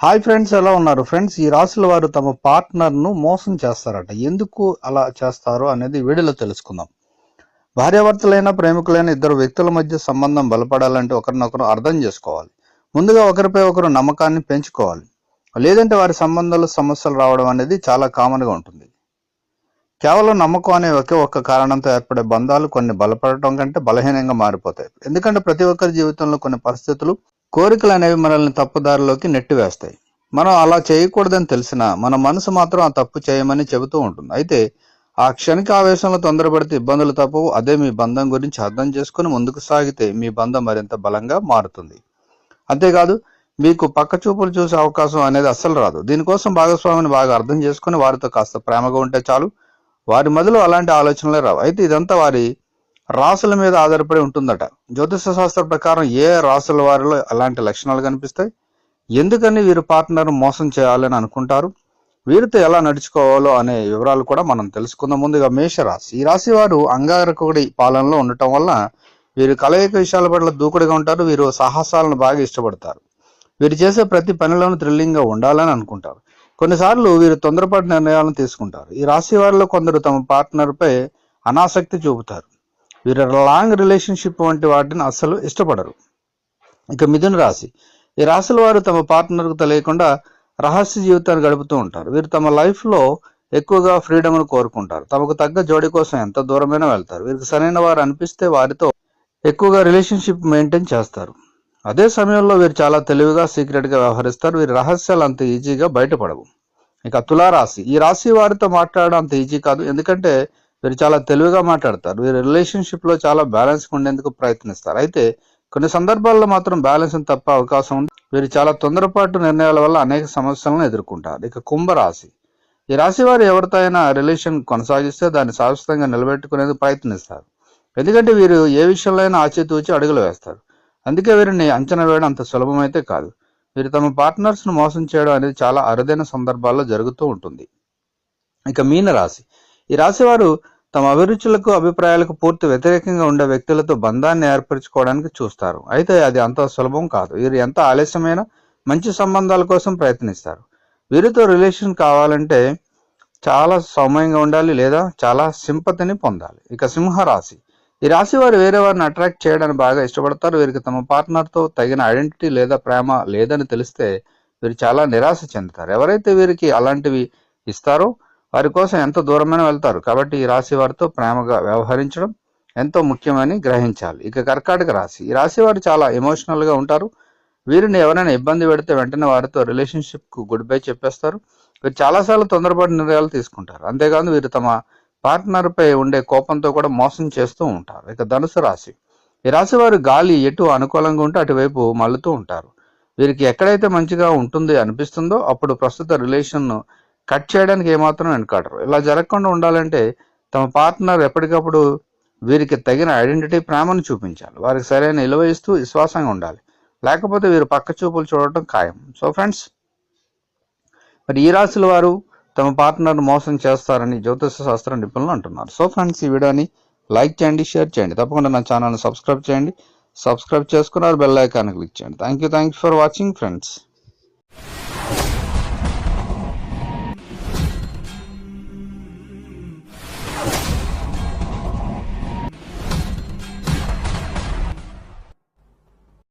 Hi friends ఎలా ఉన్నారు? Friends ఈ రాశుల వారు తమ పార్ట్నర్ను మోసం చేస్తారట. ఎందుకు అలా చేస్తారు అనేది వీడియోలో తెలుసుకుందాం. భార్యాభర్తలైన ప్రేమికులైన ఇద్దరు వ్యక్తుల మధ్య సంబంధం బలపడాలంటే ఒకరినొకరు అర్థం చేసుకోవాలి. ముందుగా ఒకరిపై ఒకరు నమ్మకాన్ని పెంచుకోవాలి. లేదంటే వారి సంబంధాలు సమస్యలు రావడం అనేది చాలా కామన్గా ఉంటుంది. కేవలం నమ్మకం అనే ఒకే ఒక్క కారణంతో ఏర్పడే బంధాలు కొన్ని బలపడటం కంటే బలహీనంగా మారిపోతాయి. ఎందుకంటే ప్రతి ఒక్కరి జీవితంలో కొన్ని పరిస్థితులు కోరికలు అనేవి మనల్ని తప్పుదారిలోకి నెట్టివేస్తాయి. మనం అలా చేయకూడదని తెలిసినా మన మనసు మాత్రం ఆ తప్పు చేయమని చెబుతూ ఉంటుంది. అయితే ఆ క్షణిక ఆవేశంలో తొందరపడితే ఇబ్బందులు తప్పవు. అదే మీ బంధం గురించి అర్థం చేసుకుని ముందుకు సాగితే మీ బంధం మరింత బలంగా మారుతుంది. అంతేకాదు మీకు పక్క చూపులు చూసే అవకాశం అనేది అస్సలు రాదు. దీనికోసం భాగస్వామిని బాగా అర్థం చేసుకుని వారితో కాస్త ప్రేమగా ఉంటే చాలు. వారి మదిలో అలాంటి ఆలోచనలే రావు. అయితే ఇదంతా వారి రాసుల మీద ఆధారపడి ఉంటుందట. జ్యోతిష శాస్త్ర ప్రకారం ఏ రాసుల వారిలో అలాంటి లక్షణాలు కనిపిస్తాయి? ఎందుకని వీరు పార్ట్నర్ మోసం చేయాలని అనుకుంటారు? వీరితో ఎలా నడుచుకోవాలో అనే వివరాలు కూడా మనం తెలుసుకుందాం ముందుగా మేషరాశి. ఈ రాశి వారు అంగారకుడి పాలనలో ఉండటం వల్ల వీరు కలయిక విషయాల పట్ల దూకుడుగా ఉంటారు వీరు సాహసాలను బాగా ఇష్టపడతారు. వీరు చేసే ప్రతి పనిలోనూ థ్రిల్లింగ్గా ఉండాలని అనుకుంటారు. కొన్నిసార్లు వీరు తొందరపాటు నిర్ణయాలను తీసుకుంటారు. ఈ రాశి వారిలో కొందరు తమ పార్ట్నర్పై అనాసక్తి చూపుతారు. వీరు లాంగ్ రిలేషన్షిప్ వంటి వాటిని అస్సలు ఇష్టపడరు. ఇక మిథున రాశి. ఈ రాశుల వారు తమ పార్ట్నర్కు తెలియకుండా రహస్య జీవితాన్ని గడుపుతూ ఉంటారు. వీరు తమ లైఫ్లో ఎక్కువగా ఫ్రీడమ్ను కోరుకుంటారు. తమకు తగ్గ జోడి కోసం ఎంత దూరమైనా వెళ్తారు. వీరికి సరైన వారు అనిపిస్తే వారితో ఎక్కువగా రిలేషన్షిప్ మెయింటైన్ చేస్తారు. అదే సమయంలో వీరు చాలా తెలివిగా సీక్రెట్గా వ్యవహరిస్తారు. వీరి రహస్యాలు అంత ఈజీగా బయటపడవు. ఇక తులారాశి. ఈ రాశి వారితో మాట్లాడడం అంత ఈజీ కాదు. ఎందుకంటే వీరు చాలా తెలివిగా మాట్లాడతారు. వీరు రిలేషన్షిప్లో చాలా బ్యాలెన్స్ ఉండేందుకు ప్రయత్నిస్తారు. అయితే కొన్ని సందర్భాల్లో మాత్రం బ్యాలెన్స్ తప్ప అవకాశం ఉంది వీరు చాలా తొందరపాటు నిర్ణయాల వల్ల అనేక సమస్యలను ఎదుర్కొంటారు. ఇక కుంభరాశి. ఈ రాశి వారు ఎవరితో అయినా రిలేషన్ కొనసాగిస్తే దాన్ని శాశ్వతంగా నిలబెట్టుకునేందుకు ప్రయత్నిస్తారు. ఎందుకంటే వీరు ఏ విషయంలో అయినా ఆచితూచి అడుగులు వేస్తారు. అందుకే వీరిని అంచనా వేయడం అంత సులభమైతే కాదు. వీరు తమ పార్ట్నర్స్ను మోసం చేయడం అనేది చాలా అరుదైన సందర్భాల్లో జరుగుతూ ఉంటుంది. ఇక మీన రాశి ఈ రాశి వారు తమ అభిరుచులకు అభిప్రాయాలకు పూర్తి వ్యతిరేకంగా ఉండే వ్యక్తులతో బంధాన్ని ఏర్పరచుకోవడానికి చూస్తారు. అయితే అది అంత సులభం కాదు. వీరు ఎంత ఆలస్యమైనా మంచి సంబంధాల కోసం ప్రయత్నిస్తారు. వీరితో రిలేషన్ కావాలంటే చాలా సౌమ్యంగా ఉండాలి లేదా చాలా సింపతిని పొందాలి. ఇక సింహరాశి. ఈ రాశి వారు వేరే వారిని అట్రాక్ట్ చేయడానికి బాగా ఇష్టపడతారు. వీరికి తమ పార్ట్నర్తో తగిన ఐడెంటిటీ లేదా ప్రేమ లేదని తెలిస్తే వీరు చాలా నిరాశ చెందుతారు. ఎవరైతే వీరికి అలాంటివి ఇస్తారో వారి కోసం ఎంత దూరమైన వెళ్తారు. కాబట్టి ఈ రాశి వారితో ప్రేమగా వ్యవహరించడం ఎంతో ముఖ్యమని గ్రహించాలి. ఇక కర్కాటక రాశి. ఈ రాశి వారు చాలా ఎమోషనల్గా ఉంటారు. వీరిని ఎవరైనా ఇబ్బంది పెడితే వెంటనే వారితో రిలేషన్షిప్కు గుడ్ బై చెప్పేస్తారు. వీరు చాలాసార్లు తొందరపాటు నిర్ణయాలు తీసుకుంటారు. అంతేకాదు వీరు తమ పార్ట్నర్ పై ఉండే కోపంతో కూడా మోసం చేస్తూ ఉంటారు. ఇక ధనుసు రాశి. ఈ రాశి వారు గాలి ఎటు అనుకూలంగా ఉంటే అటువైపు మళ్ళుతూ ఉంటారు. వీరికి ఎక్కడైతే మంచిగా ఉంటుంది అనిపిస్తుందో అప్పుడు ప్రస్తుత రిలేషన్ను కట్ చేయడానికి ఏమాత్రం వెనకాడరు. ఇలా జరగకుండా ఉండాలంటే తమ పార్ట్నర్ ఎప్పటికప్పుడు వీరికి తగిన ఐడెంటిటీ ప్రేమను చూపించాలి. వారికి సరైన విలువ ఇస్తూ విశ్వాసంగా ఉండాలి. లేకపోతే వీరు పక్క చూపులు చూడటం ఖాయం. సో ఫ్రెండ్స్ మరి ఈ రాశుల వారు తమ పార్ట్నర్ మోసం చేస్తారని జ్యోతిష శాస్త్ర నిపుణులు అంటున్నారు. సో ఫ్రెండ్స్ ఈ వీడియోని లైక్ చేయండి షేర్ చేయండి. తప్పకుండా నా ఛానల్ని సబ్స్క్రైబ్ చేయండి. సబ్స్క్రైబ్ చేసుకున్నారు బెల్ ఐకాన్ క్లిక్ చేయండి. Thank you thank you for watching friends.